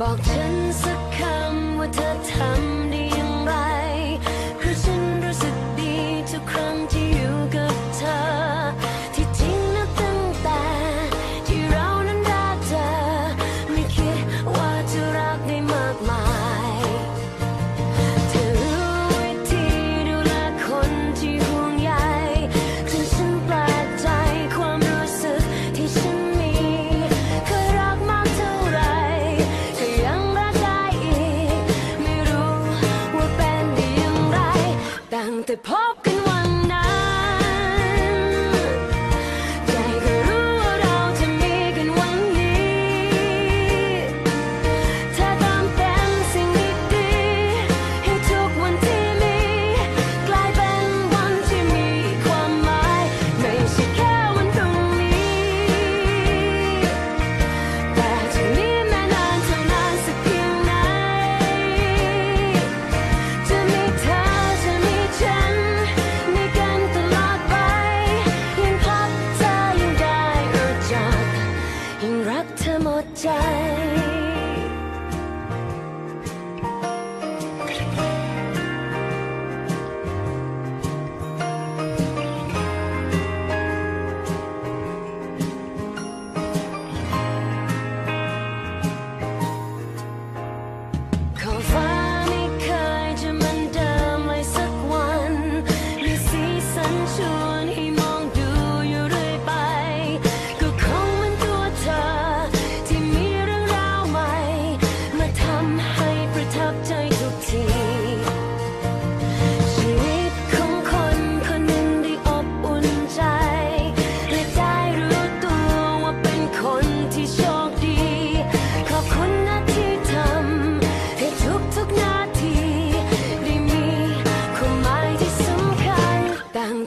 บอกฉันสักคำว่าเธอทำ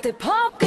Cante pop.